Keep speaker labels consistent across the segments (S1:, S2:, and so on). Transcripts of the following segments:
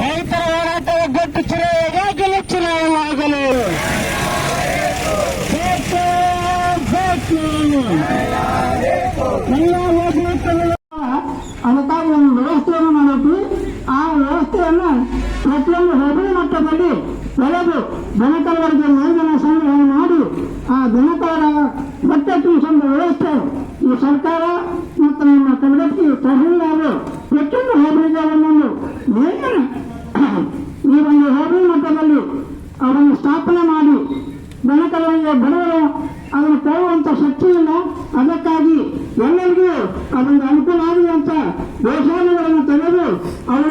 S1: ರೈತರ ಹೋರಾಟ ಒಗ್ಗಟ್ಟು ಚುನಾವಣೆಯಾಗಲು ಚುನಾವಣೆಯಾಗಲು ಬೇಕೇ ಬೇಕು ಎಲ್ಲ ಹೋಗ್ಲಿಕ್ಕೆ ಅದಕ್ಕಾಗಿ ಒಂದು ವ್ಯವಸ್ಥೆಯನ್ನು ಮಾಡಬೇಕು ಆ ವ್ಯವಸ್ಥೆಯನ್ನು ಪ್ರತಿಯೊಂದು ಹೋಬಳಿ ಮಟ್ಟದಲ್ಲಿ ಬೆಳೆದು ದನಕರವರಿಗೆ ಮೇಲ್ಗನ ಸಂಗ್ರಹ ಮಾಡಿ ಆ ದನಕರ ಬಟ್ಟೆ ತುಂಬಿಸುವ ವ್ಯವಸ್ಥೆ ಈ ಸರ್ಕಾರ ಮತ್ತು ನಮ್ಮ ಕಲಗಟ್ಟಿ ತಹಸೀಲ್ದಾರರು ಪ್ರತಿಯೊಂದು ಹೋಬಳಿಗೆ ಒಂದೊಂದು ಮೇಲ್ಗನ ಈ ಒಂದು ಹೋಬಳಿ ಮಟ್ಟದಲ್ಲಿ ಅವರನ್ನು ಸ್ಥಾಪನೆ ಮಾಡಿ ದನಕರವರಿಗೆ ಬಡವರು ಅದನ್ನು ಕೊಡುವಂತ ಶಕ್ತಿ ಇಲ್ಲ ಅದಕ್ಕಾಗಿ ಎಲ್ಲರಿಗೂ ಅದೊಂದು ಅನುಕೂಲ ಆಗಲಿ ಅಂತ ಗೋಶಾಲೆಗಳನ್ನು ತೆಗೆದು ಅವರ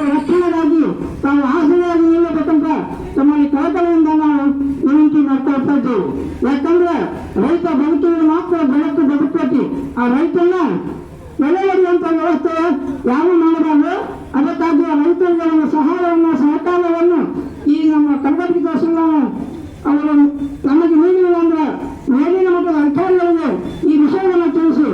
S1: ಇದ್ದೇವೆ ಯಾಕಂದ್ರೆ ರೈತ ಬದುಕಿದ್ರೆ ಮಾತ್ರ ಬೆಳಕು ಬದುಕಬೇಕು ಆ ರೈತನ್ನ ಬೆಳೆಯುವಂತ ವ್ಯವಸ್ಥೆ ಯಾರು ಮಾಡಬಾರ್ದು ಅದಕ್ಕಾಗಿ ಆ ರೈತರಿಗೆ ಒಂದು ಸಹಾಯವನ್ನು, ಸಹಕಾರವನ್ನು ಈ ನಮ್ಮ ಕಲಬುರಗಿ ಅವರು ನಮಗೆ ನೀಡಿಲ್ಲ ಅಂದ್ರೆ ಮೇಲಿನ ಮಟ್ಟದ ಅಧಿಕಾರಿಗಳಿಗೆ ಈ ವಿಷಯವನ್ನು ತಿಳಿಸಿ.